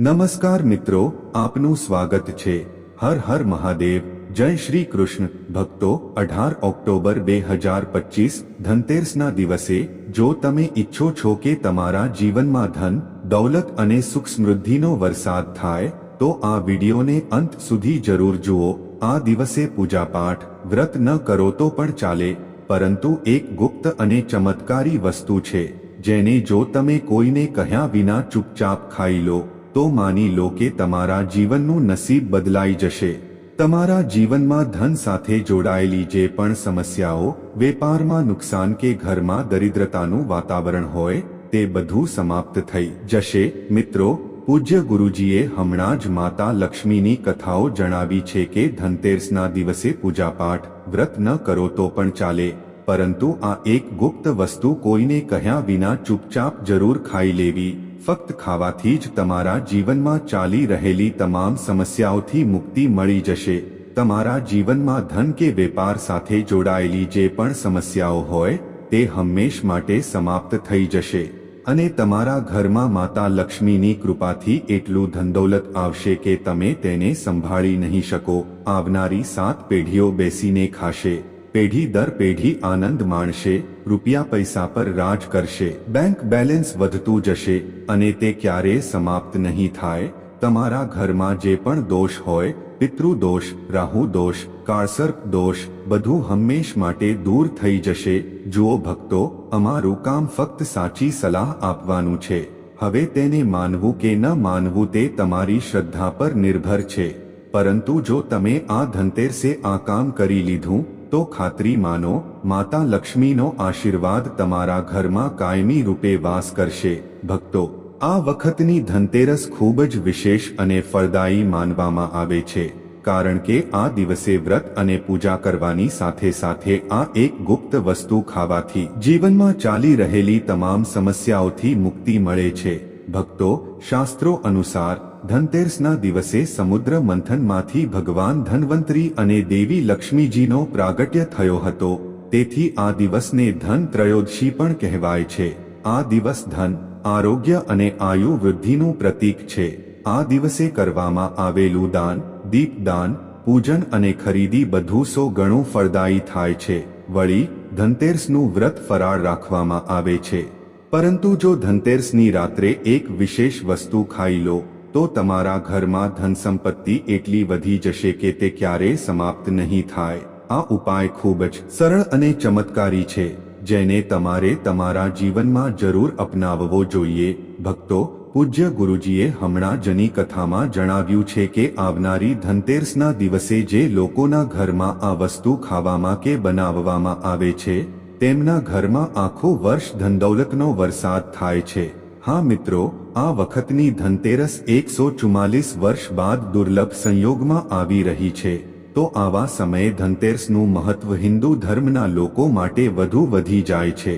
નમસ્કાર મિત્રો, આપનું સ્વાગત છે. હર હર મહાદેવ. જય શ્રી કૃષ્ણ. ભક્તો, અઢાર ઓક્ટોબર બે હજાર પચીસ, ધનતેરસના દિવસે, જો તમે ઈચ્છો છો કે તમારા જીવનમાં ધન, દૌલત અને સુખ સમૃદ્ધિનો વરસાદ થાય, તો આ વિડીયોને અંત સુધી જરૂર જુઓ. આ દિવસે પૂજાપાઠ, વ્રત ન કરો તો પણ ચાલે. પરંતુ એક ગુપ્ત અને ચમત્કારી વસ્તુ છે, જેને જો તમે કોઈને કહ્યા વિના ચૂપચાપ ખાઈ લો તો માની લો કે તમારા જીવનનું નસીબ બદલાઈ જશે. તમારા જીવનમાં ધન સાથે જોડાયેલી જે પણ સમસ્યાઓ, વેપારમાં નુકસાન કે ઘરમાં દરિદ્રતાનું વાતાવરણ હોય, તે બધું સમાપ્ત થઈ જશે. મિત્રો, પૂજ્ય ગુરુજીએ હમણાં જ માતા લક્ષ્મીની કથાઓ જણાવી છે કે ધનતેરસના દિવસે પૂજાપાઠ વ્રત ન કરો તો પણ ચાલે. પરંતુ આ એક ગુપ્ત વસ્તુ કોઈને કહ્યા વિના ચૂપચાપ જરૂર ખાઈ લેવી. ફક્ત ખાવાથી જ તમારા જીવનમાં ચાલી રહેલી તમામ સમસ્યાઓથી મુક્તિ મળી જશે. તમારા જીવનમાં ધન કે વેપાર સાથે જોડાયેલી જે પણ સમસ્યાઓ હોય, તે હંમેશ માટે સમાપ્ત થઈ જશે. અને તમારા ઘરમાં માતા લક્ષ્મીની કૃપાથી એટલું ધંદોલત આવશે કે તમે તેને સંભાળી નહીં શકો. આવનારી સાત પેઢીઓ બેસીને ખાશે. પેઢી દર પેઢી આનંદ માણશે, રૂપિયા પૈસા પર રાજ કરશે બેંક બેલેન્સ વધતું જશે, અને તે ક્યારેય સમાપ્ત નહીં થાય? તમારા ઘરમાં જે પણ દોષ હોય, પિતૃ દોષ, રાહુ દોષ, કાળસર્પ દોષ, બધું હંમેશ માટે દૂર થઈ જશે. જુઓ ભક્તો, અમારું કામ ફક્ત સાચી સલાહ આપવાનું છે. હવે તેને માનવું કે ન માનવું તે તમારી શ્રદ્ધા પર નિર્ભર છે. પરંતુ જો તમે આ ધનતેરસે આ કામ કરી લીધું તો ખાતરી માનો, માતા લક્ષ્મીનો આશીર્વાદ તમારા ઘરમાં કાયમી રૂપે વાસ કરશે. ભક્તો, આ વખતની ધનતેરસ ખૂબ જ વિશેષ અને ફળદાયી માનવામાં આવે છે. કારણ કે આ દિવસે વ્રત અને પૂજા કરવાની સાથે સાથે આ એક ગુપ્ત વસ્તુ ખાવાથી જીવનમાં ચાલી રહેલી તમામ સમસ્યાઓથી મુક્તિ મળે છે. ભક્તો, શાસ્ત્રો અનુસાર ધનતેરસના દિવસે સમુદ્ર મંથનમાંથી ભગવાન ધન્વંતરી અને દેવી લક્ષ્મીજીનો પ્રાગટ્ય થયો હતો. તેથી આ દિવસને ધન ત્રયોદશી પણ કહેવાય છે. આ દિવસ ધન, આરોગ્ય અને આયુ વૃદ્ધિનું પ્રતીક છે. આ દિવસે કરવામાં આવેલું દાન દીપદાન પૂજન અને ખરીદી બધું સો ગણું ફળદાયી થાય છે. વળી, ધનતેરસનું વ્રત ફરાળ રાખવામાં આવે છે. પરંતુ જો ધનતેરસની રાત્રે એક વિશેષ વસ્તુ ખાઈ લો તો તમારા ઘરમાં ધન સંપત્તિ એટલી વધી જશે કે તે ક્યારેય સમાપ્ત નહીં થાય. આ ઉપાય ખૂબ જ સરળ અને ચમત્કારી છે, જેને તમારે તમારા જીવનમાં જરૂર અપનાવવો જોઈએ. ભક્તો, પૂજ્ય ગુરુજીએ હમણાં જની કથામાં જણાવ્યું છે કે આવનારી ધનતેરસના દિવસે જે લોકોના ઘરમાં આ વસ્તુ ખાવામાં કે બનાવવામાં આવે છે, તેમના ઘરમાં આખું વર્ષ ધનદૌલતનો વરસાદ થાય છે. હા મિત્રો આ વખતની ધનતેરસ એકસો ચુમ્માલીસ વર્ષ બાદ દુર્લભ સંયોગમાં આવી રહી છે. તો આવા સમયે ધનતેરસનું મહત્વ હિન્દુ ધર્મના લોકો માટે વધુ વધી જાય છે.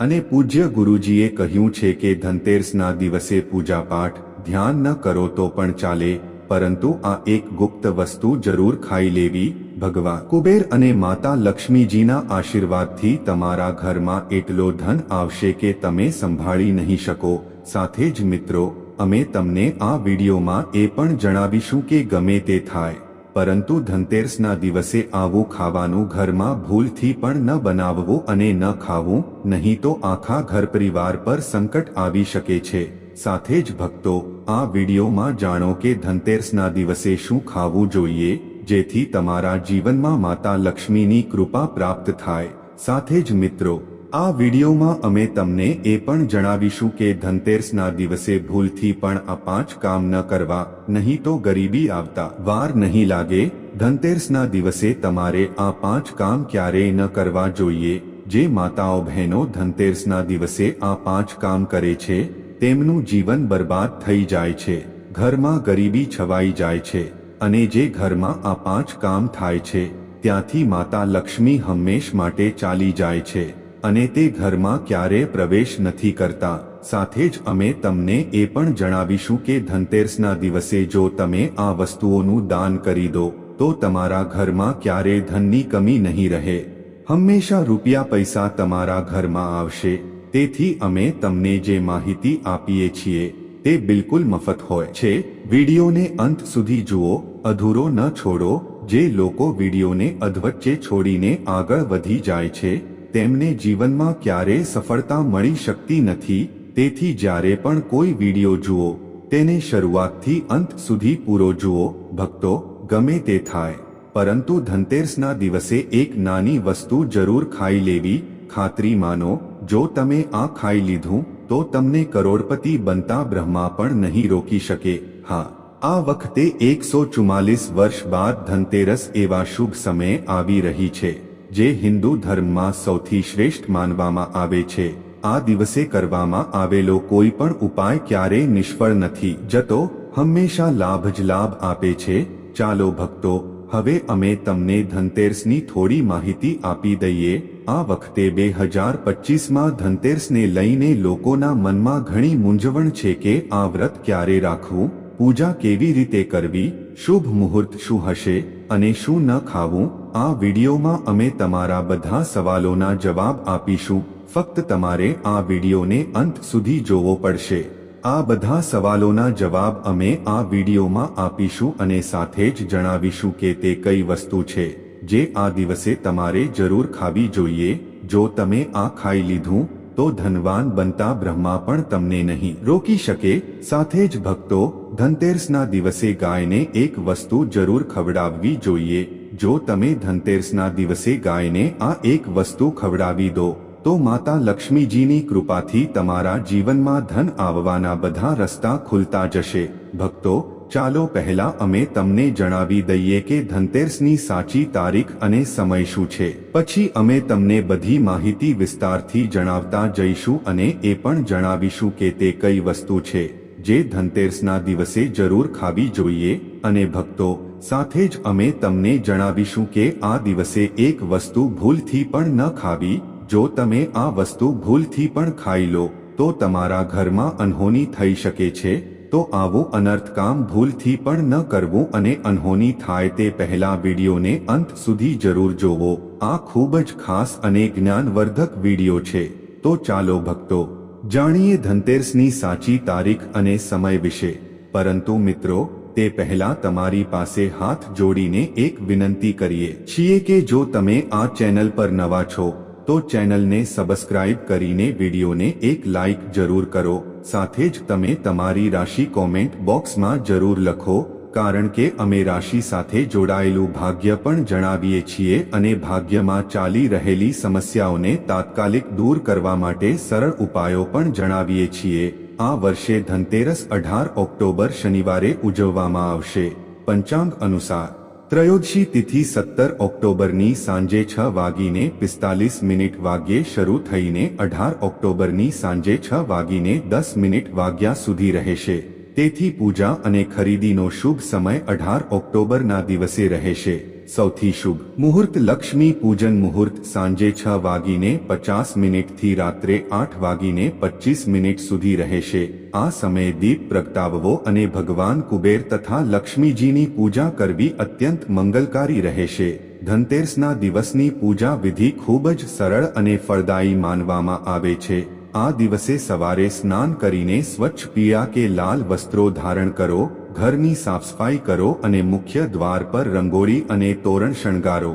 અને પૂજ્ય ગુરુજીએ કહ્યું છે કે ધનતેરસના દિવસે પૂજાપાઠ ધ્યાન ન કરો તો પણ ચાલે, પરંતુ આ એક ગુપ્ત વસ્તુ જરૂર ખાઈ લેવી, ભગવાન કુબેર અને માતા લક્ષ્મીજીના આશીર્વાદથી તમારા ઘરમાં એટલો ધન આવશે કે તમે સંભાળી નહીં શકો. સાથે જ મિત્રો, અમે તમને આ વિડીયોમાં એ પણ જણાવીશું કે ગમે તે થાય, પરંતુ ધનતેરસના દિવસે આવું ખાવાનું ઘરમાં ભૂલથી પણ ન બનાવવું અને ન ખાવું, નહીં તો આખા ઘર પરિવાર પર સંકટ આવી શકે છે. સાથે જ ભક્તો, આ વિડીયોમાં જાણો કે ધનતેરસના દિવસે શું ખાવું જોઈએ, જેથી તમારા જીવનમાં માતા લક્ષ્મીની કૃપા પ્રાપ્ત થાય. સાથે જ મિત્રો આ વિડીયોમાં અમે તમને એ પણ જણાવીશું કે ધનતેરસના દિવસે ભૂલથી પણ આ પાંચ કામ ન કરવા, નહીં તો ગરીબી આવતા, વાર નહીં લાગે, ધનતેરસના દિવસે તમારે આ પાંચ કામ ક્યારેય ન કરવા જોઈએ, જે માતાઓ બહેનો ધનતેરસના દિવસે આ પાંચ કામ કરે છે, તેમનું જીવન બરબાદ થઈ જાય છે, ઘરમાં ગરીબી છવાઈ જાય છે, અને જે ઘરમાં આ પાંચ કામ થાય છે, ત્યાંથી માતા લક્ષ્મી હંમેશ માટે ચાલી જાય છે. અને તે ઘરમાં ક્યારે પ્રવેશ નથી કરતા. સાથે જ અમે તમને એ પણ જણાવીશું કે ધનતેરસના દિવસે જો તમે આ વસ્તુઓનું દાન કરી દો, તો તમારા ઘરમાં ક્યારે ધનની કમી નહીં રહે. હંમેશા રૂપિયા પૈસા તમારા ઘરમાં આવશે. તેથી અમે તમને જે માહિતી આપીએ છીએ, તે બિલકુલ મફત હોય છે. વિડીયોને અંત સુધી જુઓ, અધૂરો ન છોડો, જે લોકો વિડીયોને અધવચ્ચે છોડીને આગળ વધી જાય છે. તેમને જીવનમાં ક્યારેય સફળતા મળી શકતી નથી, તેથી જ્યારે પણ કોઈ વીડિયો જુઓ, તેને શરૂઆતથી અંત સુધી પૂરો જુઓ, ભક્તો, ગમે તે થાય. પરંતુ ધનતેરસના દિવસે એક નાની વસ્તુ જરૂર ખાઈ લેવી, ખાતરી માનો, જો તમે આ ખાઈ લીધું, તો તમને કરોડપતિ બનતા બ્રહ્મા પણ નહીં રોકી શકે. હા, આ વખતે એકસો ચુમ્માલીસ વર્ષ બાદ ધનતેરસ એવા શુભ સમયે આવી રહી છે. જે હિન્દુ ધર્મમાં સૌથી શ્રેષ્ઠ માનવામાં આવે છે, આ દિવસે કરવામાં આવેલો કોઈ પણ ઉપાય ક્યારેય નિષ્ફળ નથી. જતો, હંમેશા લાભ જ લાભ આપે છે. ચાલો ભક્તો, હવે અમે તમને ધનતેરસની થોડી માહિતી આપી દઈએ. આ વખતે બે હજાર પચીસમાં ધનતેરસને લઈને લોકોના મનમાં ઘણી મૂંઝવણ છે કે આ વ્રત ક્યારે રાખવું? પૂજા કેવી રીતે કરવી, શુભ મુહૂર્ત શું હશે અને શું ન ખાવું, આ વિડીયોમાં અમે તમારા બધા સવાલોના જવાબ આપીશું. ફક્ત તમારે આ વિડીયોને અંત સુધી જોવો પડશે. આ બધા સવાલોના જવાબ અમે આ વિડીયોમાં આપીશું અને સાથે જ જણાવીશું કે તે કઈ વસ્તુ છે, જે આ દિવસે તમારે જરૂર ખાવી જોઈએ. જો તમે આ ખાઈ લીધું તો ધનવાન બનતા બ્રહ્મા પણ તમને નહીં. રોકી શકે, સાથે જ ભક્તો, ધનતેરસના દિવસે ગાયને એક વસ્તુ જરૂર ખવડાવવી જોઈએ. જો તમે ધનતેરસના દિવસે ગાયને આ એક વસ્તુ ખવડાવી દો, તો માતા લક્ષ્મીજીની કૃપાથી તમારા જીવનમાં ધન આવવાના બધા રસ્તા ખુલતા જશે. ભક્તો ચાલો પહેલા અમે તમને જણાવી દઈએ કે ધનતેરસની સાચી તારીખ અને સમય શું છે. પછી અમે તમને બધી માહિતી વિસ્તારથી જણાવતા જઈશું અને એ પણ જણાવીશું કે તે કઈ વસ્તુ છે, જે ધનતેરસના દિવસે જરૂર ખાવી જોઈએ. અને ભક્તો, સાથે જ અમે તમને જણાવીશું કે આ દિવસે એક વસ્તુ ભૂલથી પણ ન ખાવી. જો તમે આ વસ્તુ ભૂલથી પણ ખાઈ લો, તો તમારા ઘરમાં અનહોની થઈ શકે છે. તો આવું અનર્થ કામ ભૂલથી પણ ન કરવું અને અનહોની થાય તે પહેલા વિડીયોને અંત સુધી જરૂર જોવો. આ ખૂબ જ ખાસ અને જ્ઞાનવર્ધક વીડિયો છે. તો ચાલો ભક્તો, જાણીએ ધનતેરસની સાચી તારીખ અને સમય વિશે. પરંતુ મિત્રો, તે પહેલા તમારી પાસે હાથ જોડીને એક વિનંતી કરીએ છીએ કે જો તમે આ ચેનલ પર નવા છો, તો ચેનલને સબસ્ક્રાઇબ કરીને વિડીયોને એક લાઇક જરૂર કરો. સાથે જ તમે તમારી રાશિ કોમેન્ટ બોક્સમાં જરૂર લખો, કારણ કે અમે રાશિ સાથે જોડાયેલું ભાગ્ય પણ જણાવીએ છીએ અને ભાગ્યમાં ચાલી રહેલી સમસ્યાઓને તાત્કાલિક દૂર કરવા માટે સરળ ઉપાયો પણ જણાવીએ છીએ. આ વર્ષે ધનતેરસ અઢાર ઓક્ટોબર શનિવારે ઉજવવામાં આવશે. પંચાંગ અનુસાર ત્રયોદશી તિથિ સત્તર ઓક્ટોબરની સાંજે છ વાગીને પિસ્તાલીસ મિનિટ વાગ્યે શરૂ થઈને અઢાર ઓક્ટોબરની સાંજે છ વાગીને દસ મિનિટ વાગ્યા સુધી રહેશે. તેથી પૂજા અને ખરીદીનો શુભ સમય અઢાર ઓક્ટોબરના દિવસે રહેશે. સૌથી શુભ મુહૂર્ત લક્ષ્મી પૂજન મુહૂર્ત સાંજે છ વાગીને પચાસ મિનિટથી રાત્રે આઠ વાગીને પચીસ મિનિટ સુધી રહેશે. આ સમયે દીપ પ્રગટાવવો અને ભગવાન કુબેર તથા લક્ષ્મીજીની પૂજા કરવી અત્યંત મંગલકારી રહેશે. ધનતેરસના દિવસની પૂજા વિધિ ખૂબ જ સરળ અને ફળદાયી માનવામાં આવે છે. આ દિવસે સવારે સ્નાન કરીને સ્વચ્છ પીળા કે લાલ વસ્ત્રો ધારણ કરો, ઘરની સાફસફાઈ કરો અને મુખ્ય દ્વાર પર રંગોળી અને તોરણ શણગારો,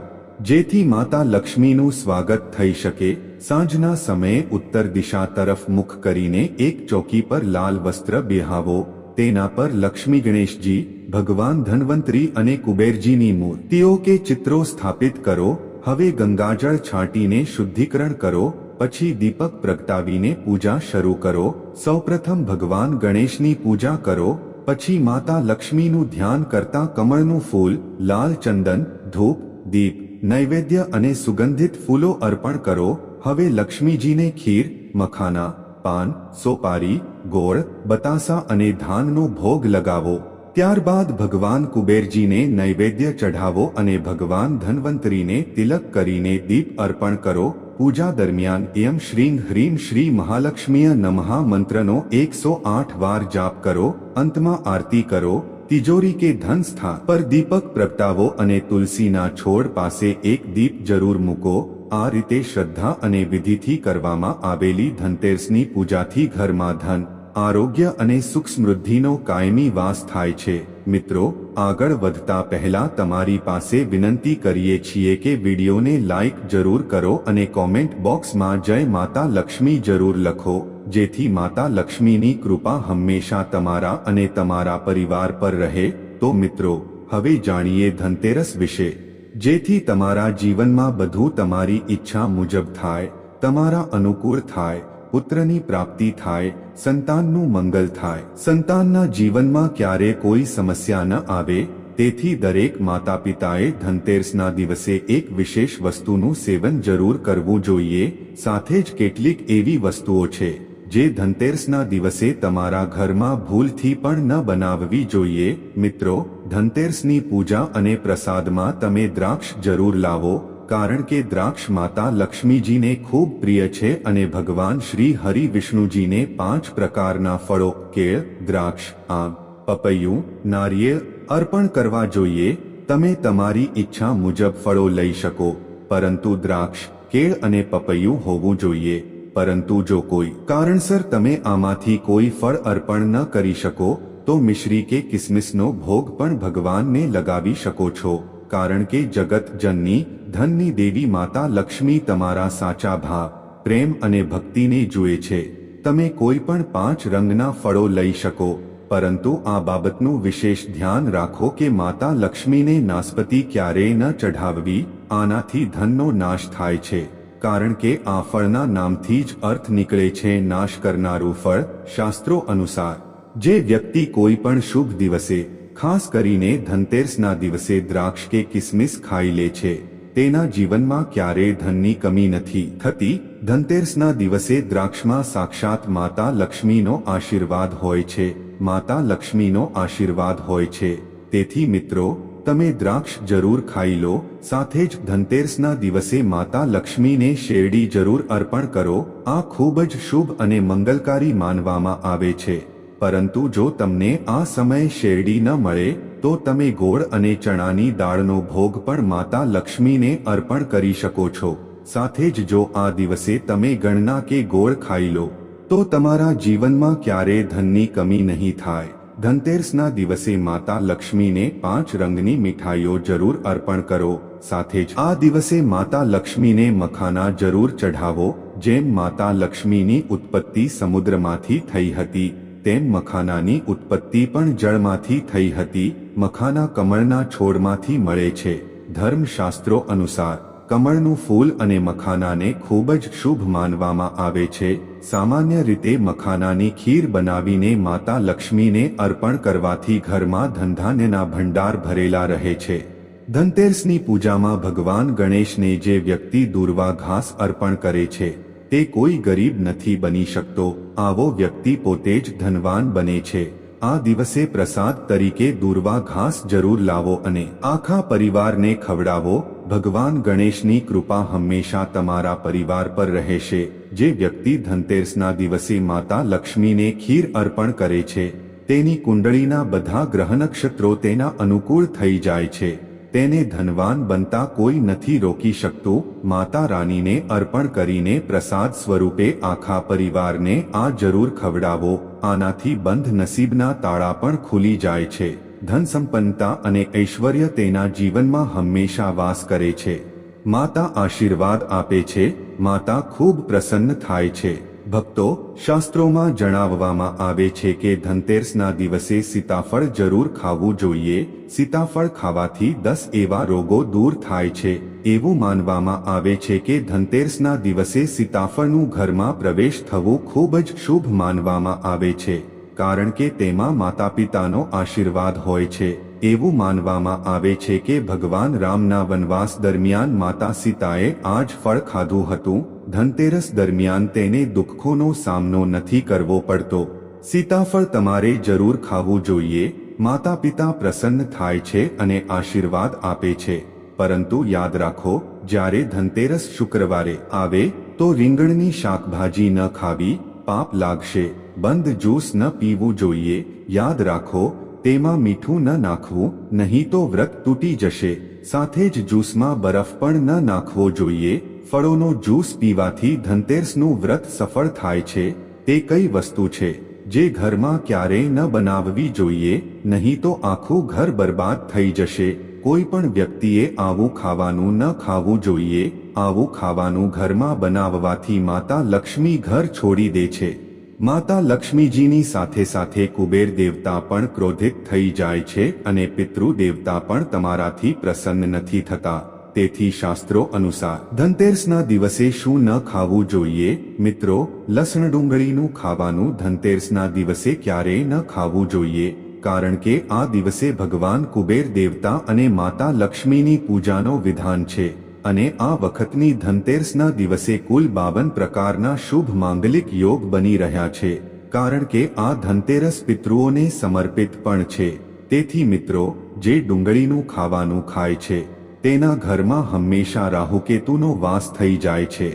જેથી માતા લક્ષ્મીનું સ્વાગત થઈ શકે. સાંજના સમયે ઉત્તર દિશા તરફ મુખ કરીને એક ચોકી પર લાલ વસ્ત્ર બેહાવો. તેના પર લક્ષ્મી ગણેશજી, ભગવાન ધન્વંતરી અને કુબેરજીની મૂર્તિઓ કે ચિત્રો સ્થાપિત કરો. હવે ગંગાજળ છાંટીને શુદ્ધિકરણ કરો. પછી દીપક પ્રગટાવીને પૂજા શરૂ કરો. સૌપ્રથમ ભગવાન ગણેશની પૂજા કરો. પછી માતા લક્ષ્મીનું ધ્યાન કરતા કમળનું ફૂલ, લાલ ચંદન, ધૂપ, દીપ, નૈવેદ્ય અને સુગંધિત ફૂલો અર્પણ કરો. હવે લક્ષ્મીજીને ખીર, મખાના, પાન, સોપારી, ગોળ, બતાસા અને ધાનનો ભોગ લગાવો. ત્યારબાદ ભગવાન કુબેરજીને નૈવેદ્ય ચઢાવો અને ભગવાન ધન્વંતરીને તિલક કરીને દીપ અર્પણ કરો. પૂજા દરમિયાન એમ શ્રીં હ્રીમ શ્રી મહાલક્ષ્મીય નમઃ મંત્રનો એકસો આઠ વાર જાપ કરો અંતમાં આરતી કરો તિજોરી કે ધન સ્થાન પર દીપક પ્રગટાવો અને તુલસીના છોડ પાસે એક દીપ જરૂર મૂકો આ રીતે શ્રદ્ધા અને વિધિથી કરવામાં આવેલી ધનતેરસની પૂજાથી ઘરમાં ધન આરોગ્ય અને સુખ સમૃદ્ધિનો કાયમી વાસ થાય છે. મિત્રો, આગળ વધતા પહેલા તમારી પાસે વિનંતી કરીએ છીએ કે વિડીયોને લાઇક જરૂર કરો અને કોમેન્ટ બોક્સમાં જય માતા લક્ષ્મી જરૂર લખો, જેથી માતા લક્ષ્મીની કૃપા હંમેશા તમારા અને તમારા પરિવાર પર રહે. તો મિત્રો, હવે જાણીએ ધનતેરસ વિશે. જેથી તમારા જીવનમાં બધું તમારી ઈચ્છા મુજબ થાય, તમારા અનુકૂળ થાય પુત્રની પ્રાપ્તિ થાય, સંતાનનું મંગલ થાય. સંતાનના જીવનમાં ક્યારે કોઈ સમસ્યા ન આવે, તેથી દરેક માતા પિતાએ ધનતેરસના દિવસે એક વિશેષ વસ્તુનું સેવન જરૂર કરવું જોઈએ, સાથે જ કેટલીક એવી વસ્તુઓ છે, જે ધનતેરસના દિવસે તમારા ઘરમાં ભૂલથી પણ ન બનાવવી જોઈએ. મિત્રો, ધનતેરસની પૂજા અને પ્રસાદમાં તમે દ્રાક્ષ જરૂર લાવો કારણ કે દ્રાક્ષ માતા લક્ષ્મીજીને ખૂબ પ્રિય છે અને ભગવાન શ્રી હરિ વિષ્ણુજીને પાંચ પ્રકારના ફળો, કેળ, દ્રાક્ષ, આમ, પપૈયું, નારિયેળ અર્પણ કરવા જોઈએ. તમે તમારી ઈચ્છા મુજબ ફળો લઈ શકો, પરંતુ દ્રાક્ષ, કેળ અને પપૈયું હોવું જોઈએ. પરંતુ જો કોઈ કારણસર તમે આમાંથી કોઈ ફળ અર્પણ ન કરી શકો, તો મિશ્રી કે કિસમિસનો ભોગ પણ ભગવાનને લગાવી શકો છો. કારણ કે જગત જનની, ધનની દેવી માતા લક્ષ્મી તમારા સાચા ભાવ પ્રેમ અને ભક્તિને જુએ છે. તમે કોઈ પણ પાંચ રંગના ફળો લઈ શકો, પરંતુ આ બાબતનું વિશેષ ધ્યાન રાખો કે માતા લક્ષ્મીને નાસ્પતિ ક્યારેય ન ચઢાવવી, આનાથી ધનનો નાશ થાય છે. કારણ કે આ ફળના નામથી જ અર્થ નીકળે છે નાશ કરનારું ફળ, શાસ્ત્રો અનુસાર. જે વ્યક્તિ કોઈ પણ શુભ દિવસે ખાસ કરીને ધનતેરસના દિવસે દ્રાક્ષ કે કિસમિસ ખાઈ લે છે. તેના જીવનમાં ક્યારેય ધનની કમી નથી થતી. ધનતેરસના દિવસે દ્રાક્ષમાં સાક્ષાત માતા લક્ષ્મીનો આશીર્વાદ હોય છે. માતા લક્ષ્મીનો આશીર્વાદ હોય છે. તેથી મિત્રો, તમે દ્રાક્ષ જરૂર ખાઈ લો, સાથે જ ધનતેરસના દિવસે માતા લક્ષ્મીને શેરડી જરૂર અર્પણ કરો. આ ખૂબ જ શુભ અને મંગલકારી માનવામાં આવે છે. પરંતુ જો તમને આ સમય શેરડી ન મળે, તો તમે ગોળ અને ચણાની દાળનો ભોગ પણ માતા લક્ષ્મીને અર્પણ કરી શકો છો. સાથે જ જો આ દિવસે તમે ગણના કે ગોળ ખાઈ લો, તો તમારા જીવનમાં ક્યારે ધનની કમી નહીં થાય. ધનતેરસના દિવસે માતા લક્ષ્મીને પાંચ રંગની મીઠાઈઓ જરૂર અર્પણ કરો. સાથે જ આ દિવસે માતા લક્ષ્મીને મખાના જરૂર ચઢાવો, જેમ માતા લક્ષ્મીની ઉત્પત્તિ સમુદ્રમાંથી થઈ હતી. તેમ મખાનાની ઉત્પત્તિ પણ જળમાંથી થઈ હતી. મખાના કમળના છોડમાંથી મળે છે. ધર્મશાસ્ત્રો અનુસાર, કમળનું ફૂલ અને મખાનાને ખૂબ જ શુભ માનવામાં આવે છે. સામાન્ય રીતે મખાનાની ખીર બનાવીને માતા લક્ષ્મીને અર્પણ કરવાથી ઘરમાં ધનધાન્યના ભંડાર ભરેલા રહે છે. ધનતેરસની પૂજામાં ભગવાન ગણેશને જે વ્યક્તિ દુર્વા ઘાસ અર્પણ કરે છે તે કોઈ ગરીબ નથી બની શકતો. આવો વ્યક્તિ પોતે જ ધનવાન બને છે. આ દિવસે પ્રસાદ તરીકે દૂરવા ઘાસ જરૂર લાવો અને આખા પરિવારને ખવડાવો. ભગવાન ગણેશની કૃપા હંમેશા તમારા પરિવાર પર રહેશે. જે વ્યક્તિ ધનતેરસના દિવસે માતા લક્ષ્મીને ખીર અર્પણ કરે છે, તેની કુંડળીના બધા ગ્રહ નક્ષત્રો તેના અનુકૂળ થઈ જાય છે. તેને ધનવાન બનતા કોઈ નથી રોકી શકતું. માતા રાનીને અર્પણ કરીને પ્રસાદ સ્વરૂપે આખા પરિવારને આ જરૂર ખવડાવો. આનાથી બંધ નસીબના તાળા પણ ખુલી જાય છે. ધન સંપન્નતા અને ઐશ્વર્ય તેના જીવનમાં હંમેશા વાસ કરે છે. માતા આશીર્વાદ આપે છે. માતા ખૂબ પ્રસન્ન થાય છે. ભક્તો શાસ્ત્રોમાં જણાવવામાં આવે છે કે ધનતેરસના દિવસે સીતાફળ જરૂર ખાવું જોઈએ. સીતાફળ ખાવાથી દસ એવા રોગો દૂર થાય છે. એવું માનવામાં આવે છે કે ધનતેરસના દિવસે સીતાફળનું ઘરમાં પ્રવેશ થવું ખૂબ જ શુભ માનવામાં આવે છે. કારણ કે તેમાં માતા પિતાનો આશીર્વાદ હોય છે. એવું માનવામાં આવે છે કે ભગવાન રામના વનવાસ દરમિયાન માતા સીતાએ આ જ ફળ ખાધું હતું. ધનતેરસ દરમિયાન તેને દુઃખોનો સામનો નથી કરવો પડતો. સીતાફળ તમારે જરૂર ખાવું જોઈએ. માતા પિતા પ્રસન્ન થાય છે અને આશીર્વાદ આપે છે. પરંતુ યાદ રાખો, જ્યારે ધનતેરસ શુક્રવારે આવે, તો રીંગણની શાકભાજી ન ખાવી, પાપ લાગશે. બંધ જ્યુસ ન પીવું જોઈએ. યાદ રાખો તેમાં મીઠું ન નાખવું, નહીં તો વ્રત તૂટી જશે. સાથે જ જ્યુસમાં બરફ પણ ન નાખવો જોઈએ. ફળોનો જ્યુસ પીવાથી ધનતેરસનું વ્રત સફળ થાય છે. તે કઈ વસ્તુ છે, જે ઘરમાં ક્યારેય ન બનાવવી જોઈએ? નહીં તો આખું ઘર બરબાદ થઈ જશે. કોઈ પણ વ્યક્તિએ આવું ખાવાનું ન ખાવું જોઈએ. આવું ખાવાનું ઘરમાં બનાવવાથી માતા લક્ષ્મી ઘર છોડી દે છે. માતા લક્ષ્મીજીની સાથે સાથે કુબેર દેવતા પણ ક્રોધિત થઈ જાય છે અને પિતૃ દેવતા પણ તમારાથી પ્રસન્ન નથી થતા. તેથી શાસ્ત્રો અનુસાર, ધનતેરસના દિવસે શું ન ખાવું જોઈએ? મિત્રો, લસણ ડુંગળીનું ખાવાનું ધનતેરસના દિવસે ક્યારેય ન ખાવું જોઈએ, કારણ કે આ દિવસે ભગવાન કુબેર દેવતા અને માતા લક્ષ્મીની પૂજાનો વિધાન છે. અને આ વખતની ધનતેરસના દિવસે કુલ બાવન પ્રકારના શુભ માંગલિક યોગ બની રહ્યા છે, કારણ કે આ ધનતેરસ પિતૃઓને સમર્પિત પણ છે. તેથી મિત્રો, જે ડુંગળીનું ખાવાનું ખાય છે, તેના ઘરમાં હંમેશા રાહુકેતુનો વાસ થઈ જાય છે.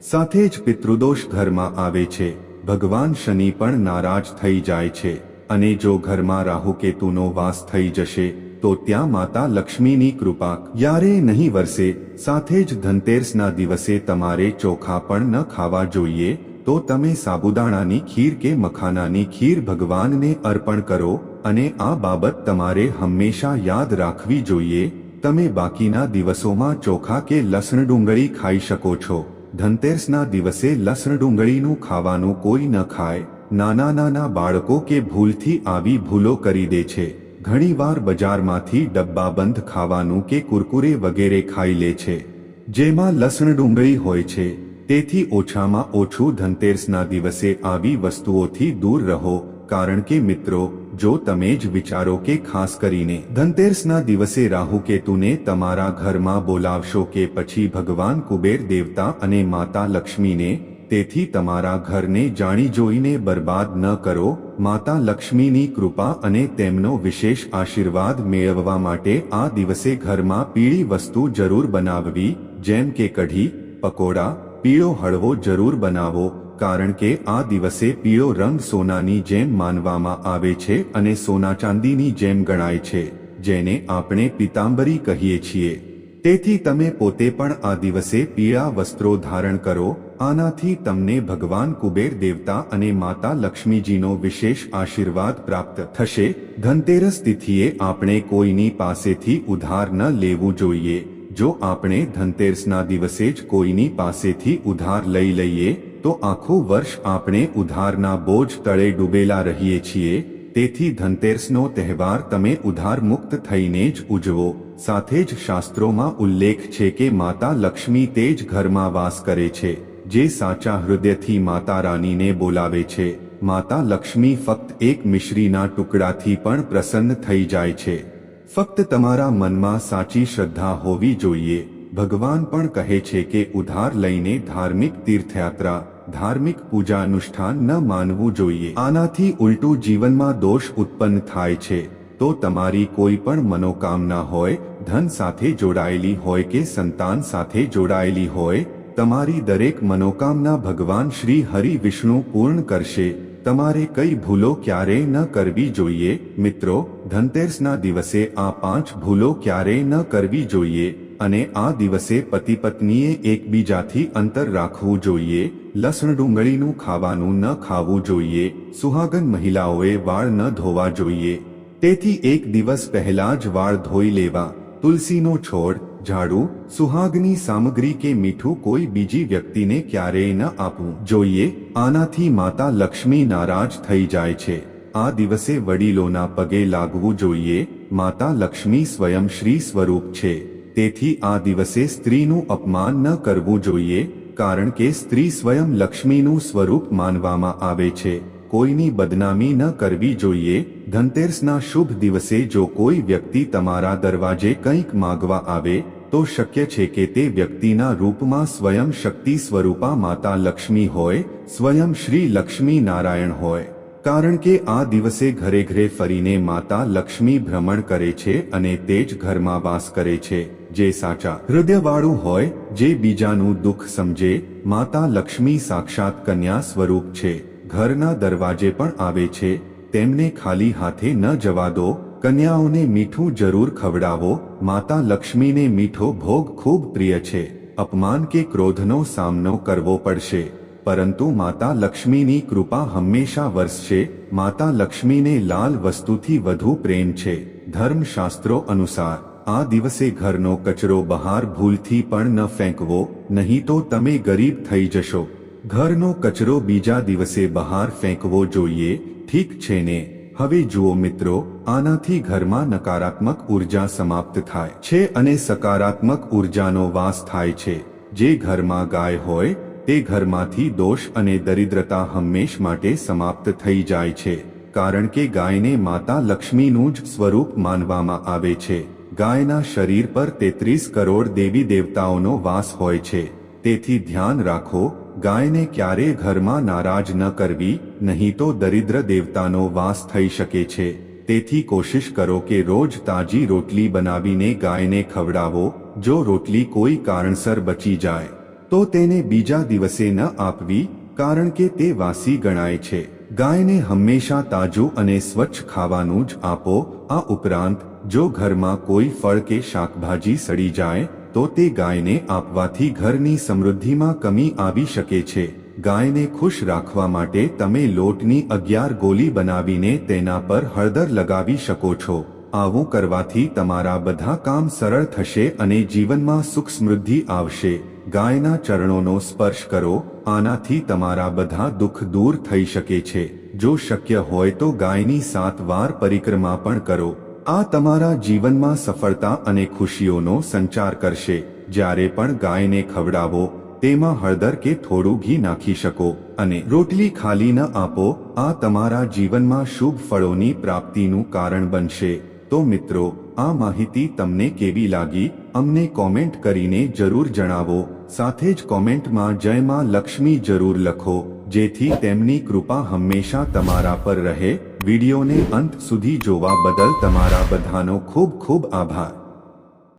સાથે જ પિતૃદોષ ઘરમાં આવે છે, ભગવાન શનિ પણ નારાજ થઈ જાય છે, અને જો ઘરમાં રાહુકેતુનો વાસ થઈ જશે તો ત્યાં માતા લક્ષ્મીની કૃપા ક્યારેય નહીં વરસે, સાથે જ ધનતેરસના દિવસે તમારે ચોખા પણ ન ખાવા જોઈએ, તો તમે સાબુદાણાની ખીર કે મખાનાની ખીર ભગવાનને અર્પણ કરો, અને આ બાબત તમારે હંમેશા યાદ રાખવી જોઈએ, તમે બાકીના દિવસોમાં ચોખા કે લસણ ડુંગળી ખાઈ શકો છો, ધનતેરસના દિવસે લસણ ડુંગળીનું ખાવાનું કોઈ ન ખાય, નાના નાના બાળકો કે ભૂલથી આવી ભૂલો કરી દે છે. ઘણીવાર બજારમાંથી ડબ્બાબંધ ખાવાનું કે કુરકુરે વગેરે ખાઈ લે છે. જેમાં લસણ ડુંગળી હોય છે. તેથી ઓછામાં ઓછું ધનતેરસના દિવસે આવી વસ્તુઓથી દૂર રહો. કારણ કે મિત્રો, જો તમે જ વિચારો કે ખાસ કરીને ધનતેરસના દિવસે રાહુકેતુને તમારા ઘરમાં બોલાવશો કે પછી ભગવાન કુબેર દેવતા અને માતા લક્ષ્મીને તેથી તમારા ઘરને જાણી જોઈને બરબાદ ન કરો, માતા લક્ષ્મીની કૃપા અને તેમનો વિશેષ આશીર્વાદ મેળવવા માટે આ દિવસે ઘરમાં પીળી વસ્તુ જરૂર બનાવવી, જેમ કે કઢી, પકોડા, પીળો હળવો જરૂર બનાવો, કારણ કે આ દિવસે પીળો રંગ સોનાની જેમ માનવામાં આવે છે અને સોના ચાંદીની જેમ ગણાય છે, જેને આપણે પિતાંબરી કહીએ છીએ. તેથી તમે પોતે પણ આ દિવસે પીળા વસ્ત્રો ધારણ કરો આનાથી તમને ભગવાન કુબેર દેવતા અને માતા લક્ષ્મીજીનો વિશેષ આશીર્વાદ પ્રાપ્ત થશે. ધનતેરસ તિથિએ આપણે કોઈની પાસેથી ઉધાર ન લેવું જોઈએ. જો આપણે ધનતેરસના દિવસે જ કોઈની પાસેથી ઉધાર લઈ લઈએ, તો આખું વર્ષ આપણે ઉધારના બોજ તળે ડૂબેલા રહીએ છીએ. તેથી ધનતેરસનો તહેવાર તમે ઉધાર મુક્ત થઈને જ ઉજવો. સાથે જ શાસ્ત્રોમાં ઉલ્લેખ છે કે માતા લક્ષ્મી તે જ ઘરમાં વાસ કરે છે. જે સાચા હૃદયથી માતા રાનીને બોલાવે છે, માતા લક્ષ્મી ફક્ત એક મિશ્રીના ટુકડાથી પણ પ્રસન્ન થઈ જાય છે. ફક્ત તમારા મનમાં સાચી શ્રદ્ધા હોવી જોઈએ. ભગવાન પણ કહે છે કે ઉધાર લઈને ધાર્મિક તીર્થયાત્રા, ધાર્મિક પૂજા અનુષ્ઠાન ન માનવું જોઈએ. આનાથી ઉલટું જીવનમાં દોષ ઉત્પન્ન થાય છે. તો તમારી કોઈ પણ મનોકામના હોય, ધન સાથે જોડાયેલી હોય કે સંતાન સાથે જોડાયેલી હોય તમારી દરેક મનોકામના ભગવાન શ્રી હરિ વિષ્ણુ પૂર્ણ કરશે. તમારે કઈ ભૂલો ક્યારેય ન કરવી જોઈએ. મિત્રો, ધનતેરસના દિવસે આ પાંચ ભૂલો ક્યારેય ન કરવી જોઈએ અને આ દિવસે પતિ પત્નીએ એકબીજાથી અંતર રાખવું જોઈએ. લસણ ડુંગળીનું ખાવાનું ન ખાવું જોઈએ. સુહાગન મહિલાઓએ વાળ ન ધોવા જોઈએ. તેથી એક દિવસ પહેલા જ વાળ ધોઈ લેવા. તુલસીનો છોડ ઝાડુ, સુહાગની સામગ્રી કે મીઠું કોઈ બીજી વ્યક્તિને ક્યારેય ન આપવું. જોઈએ, આનાથી માતા લક્ષ્મી નારાજ થઈ જાય છે. આ દિવસે વડીલોના પગે લાગવું જોઈએ. માતા લક્ષ્મી સ્વયં શ્રી સ્વરૂપ છે. તેથી આ દિવસે સ્ત્રીનું અપમાન ન કરવું જોઈએ, કારણ કે સ્ત્રી સ્વયં લક્ષ્મીનું સ્વરૂપ માનવામાં આવે છે. કોઈની બદનામી ન કરવી જોઈએ. ધનતેરસના શુભ દિવસે જો કોઈ વ્યક્તિ તમારા દરવાજે કંઈક માગવા આવે, તો શક્ય છે કે તે વ્યક્તિના રૂપમાં સ્વયં શક્તિ સ્વરૂપા માતા લક્ષ્મી હોય, સ્વયં શ્રી લક્ષ્મી નારાયણ હોય. કારણ કે આ દિવસે ઘરે ઘરે ફરીને માતા લક્ષ્મી ભ્રમણ કરે છે અને તે જ ઘરમાં વાસ કરે છે, જે સાચા હૃદયવાળું હોય, જે બીજાનું દુઃખ સમજે. માતા લક્ષ્મી સાક્ષાત કન્યા સ્વરૂપ છે. ઘરના દરવાજે પણ આવે છે. તેમને ખાલી હાથે ન જવા દો. કન્યાઓને મીઠું જરૂર ખવડાવો. માતા લક્ષ્મીને મીઠો ભોગ ખૂબ પ્રિય છે. અપમાન કે ક્રોધનો સામનો કરવો પડશે. પરંતુ માતા લક્ષ્મીની કૃપા હંમેશા વરસશે. માતા લક્ષ્મીને લાલ વસ્તુથી વધુ પ્રેમ છે. ધર્મશાસ્ત્રો અનુસાર, આ દિવસે ઘરનો કચરો બહાર ભૂલથી પણ ન ફેંકવો, નહીં તો તમે ગરીબ થઈ જશો. ઘરનો કચરો બીજા દિવસે બહાર ફેંકવો જોઈએ, ઠીક છે ને? હવે જુઓ મિત્રો, આનાથી ઘરમાં નકારાત્મક ઊર્જા સમાપ્ત થાય છે અને સકારાત્મક ઉર્જાનો વાસ થાય છે. જે ઘરમાં ગાય હોય, તે ઘરમાંથી દોષ અને દરિદ્રતા હંમેશ માટે સમાપ્ત થઈ જાય છે. કારણ કે ગાયને માતા લક્ષ્મીનું જ સ્વરૂપ માનવામાં આવે છે. ગાયના શરીર પર તેત્રીસ કરોડ દેવી દેવતાઓનો વાસ હોય છે. તેથી ધ્યાન રાખો ગાયને ક્યારે ઘરમાં નારાજ ન કરવી, નહીં તો દરિદ્ર દેવતાનો વાસ થઈ શકે છે. તેથી કોશિશ કરો કે રોજ તાજી રોટલી બનાવીને ગાયને ખવડાવો, જો રોટલી કોઈ કારણસર બચી જાય. તો તેને બીજા દિવસે ન આપવી, કારણ કે તે વાસી ગણાય છે. ગાયને હંમેશા તાજું અને સ્વચ્છ ખાવાનું જ આપો. આ ઉપરાંત, જો ઘરમાં કોઈ ફળ કે શાકભાજી સડી જાય તો તે ગાયને આપવાથી ઘરની સમૃદ્ધિમાં કમી આવી શકે છે. ગાયને ખુશ રાખવા માટે તમે લોટની અગિયાર ગોલી બનાવીને તેના પર હળદર લગાવી શકો છો. આવું કરવાથી તમારા બધા કામ સરળ થશે અને જીવનમાં સુખ સમૃદ્ધિ આવશે. ગાયના ચરણોનો સ્પર્શ કરો, આનાથી તમારા બધા દુઃખ દૂર થઈ શકે છે. જો શક્ય હોય તો ગાયની સાત વાર પરિક્રમા પણ કરો. આ તમારા જીવનમાં સફળતા અને ખુશીઓનો સંચાર કરશે. જ્યારે પણ ગાયને ખવડાવો, તેમાં હળદર કે થોડું ઘી નાખી શકો અને રોટલી ખાલી ન આપો, આ તમારા જીવનમાં શુભ ફળોની પ્રાપ્તિનું કારણ બનશે. તો મિત્રો, આ માહિતી તમને કેવી લાગી? અમને કોમેન્ટ કરીને જરૂર જણાવો. સાથે જ કોમેન્ટમાં જય માં લક્ષ્મી જરૂર લખો, જેથી તેમની કૃપા હંમેશા તમારા પર રહે. વિડીયોને અંત સુધી જોવા બદલ તમારા બધાનો ખૂબ ખૂબ આભાર.